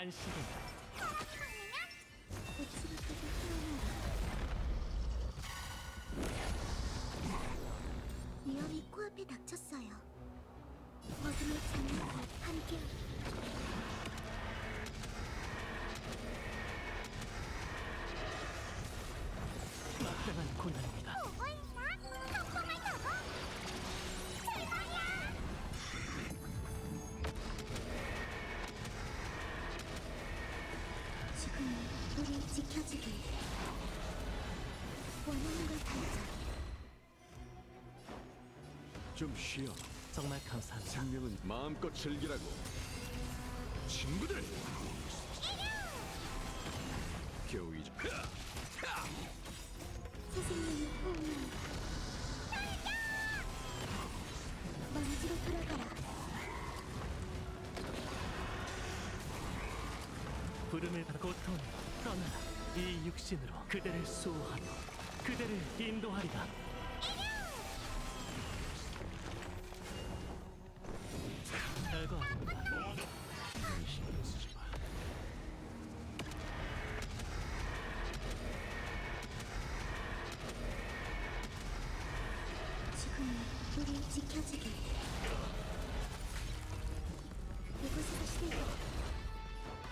안식이다. 우리 지켜주길 원하는 걸 달자 좀 쉬어. 정말 감사합니다. 생명은 마음껏 즐기라고. 친구들. 겨우 이제 새 생명의 호응을 먼지로 돌아가라 부름을 받고 고통 떠나라. 이 육신으로 그대를 수호하며 그대를 인도하리라. 별거. 지금 우리 지켜주길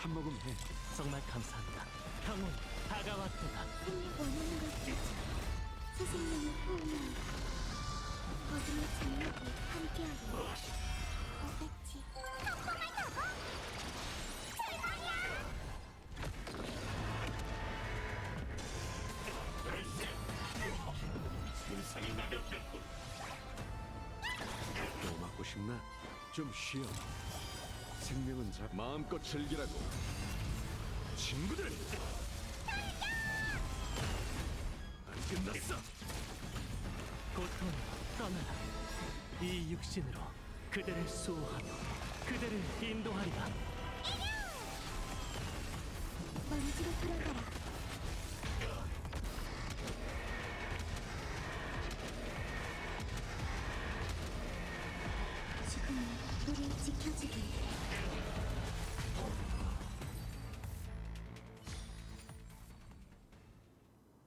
한 모금 해. 정말 감사합니다. 평온 다가왔도다. 생명 원하는 걸 달자 새 생명의 호응을 어둠의 장막이 함께하리 어겠지 성공을 타고 대박이야 또 맞고 싶나? 좀 쉬어. 생명은 자 마음껏 즐기라고. 친구들. 안 끝났어. 고통 떠나라. 이 육신으로 그대를 수호하며 그대를 인도하리라. 먼지로 돌아가라 지금 우리 지켜주길